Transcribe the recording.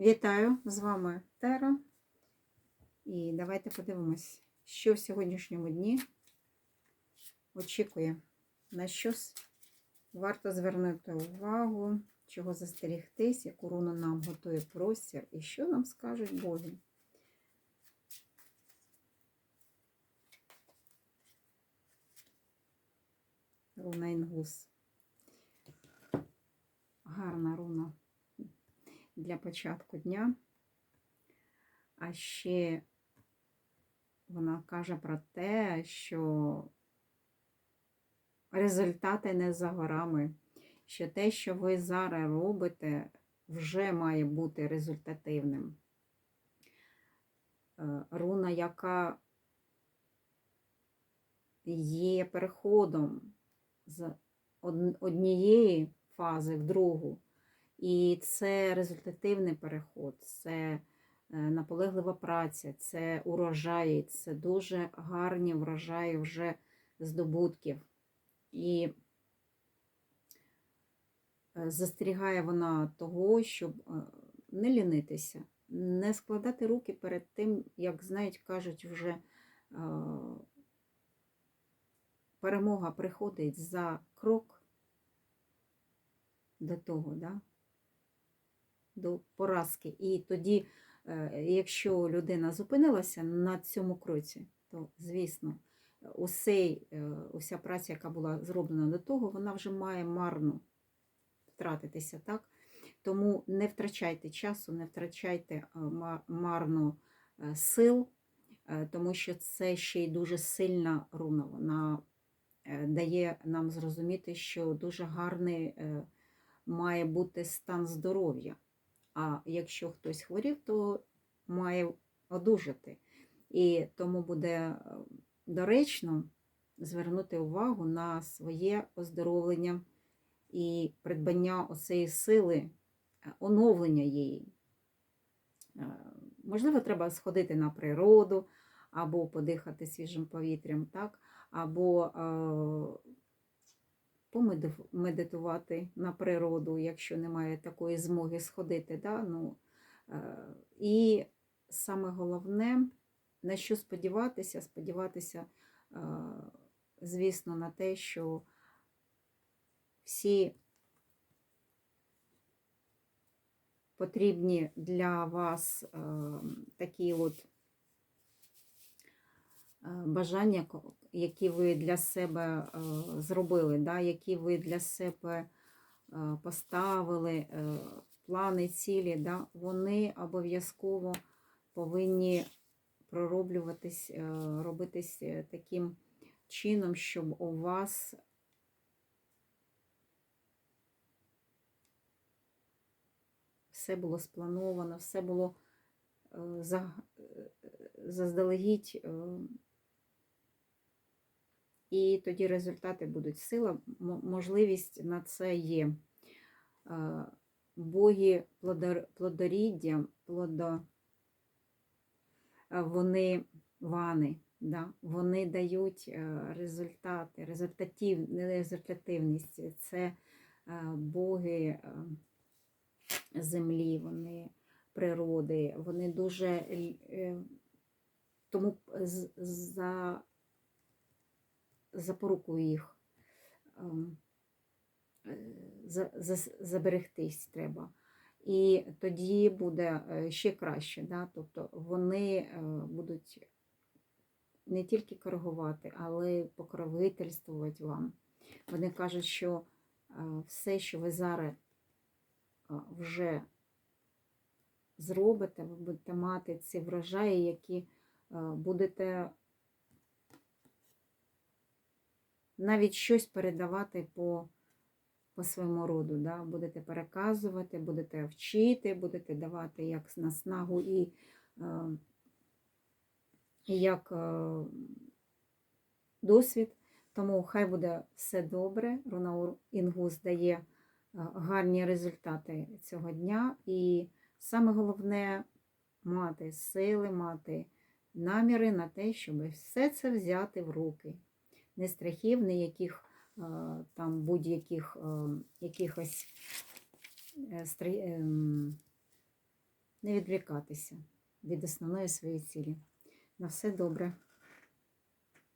Вітаю! З вами Тера. І давайте подивимось, що в сьогоднішньому дні очікує. На щось варто звернути увагу, чого застерігтись, яку руну нам готує простір, і що нам скажуть боги. Руна Інгус. Гарна руна для початку дня. А ще вона каже про те, що результати не за горами, що те, що ви зараз робите, вже має бути результативним. Е, Руна, яка є переходом з однієї фази в другу. І це результативний переход, це е, наполеглива праця, це урожаї, це дуже гарні врожаї вже здобутків. І застерігає вона того, щоб е, не лінитися, не складати руки перед тим, як знають, кажуть, вже е, перемога приходить за крок до того, да? До поразки. І тоді, е, якщо людина зупинилася на цьому кроці, то, звісно, усей, е, уся праця, яка була зроблена до того, вона вже має марно втратитися. так? Тому не втрачайте часу, не втрачайте е, марно сил, тому що це ще й дуже сильна руна. Вона дає нам зрозуміти, що дуже гарний має бути стан здоров'я. А якщо хтось хворів, то має одужати. І тому буде е, доречно звернути увагу на своє оздоровлення і придбання оцеї сили, е, оновлення її. Е, Можливо, треба сходити на природу або подихати свіжим повітрям, так? або помедитувати на природу, якщо немає такої змоги сходити. Да? Ну, е, і саме головне, на що сподіватися, сподіватися, е, звісно, на те, що всі потрібні для вас е, такі от бажання, які ви для себе е, зробили, да, які ви для себе е, поставили, е, плани, цілі, да, вони обов'язково повинні пророблюватись, е, робитись е, таким чином, щоб у вас все було сплановано, все було е, за- е, заздалегідь. І тоді результати будуть. Сила, можливість на це є. Боги плодор- плодоріддя, плодо, вони вани, да? вони дають результати, результатив, результативність. Це боги землі, вони природи, вони дуже е, тому за, запорукую їх. ем, е, за, за, заберегтись треба. І тоді буде е, ще краще. Да? Тобто вони е, будуть не тільки коригувати, але й покровительствувати вам. Вони кажуть, що все, що ви зараз вже зробите, ви будете мати ці врожаї, які будете навіть щось передавати по, по своєму роду. Да? Будете переказувати, будете вчити, будете давати як наснагу і, е, як е, досвід. Тому хай буде все добре. Руна Інгус дає е, гарні результати цього дня. І саме головне мати сили, мати наміри на те, щоб все це взяти в руки. Не страхів, не яких е, там будь-яких е, якихось е, не відвлікатися від основної своєї цілі. На все добре.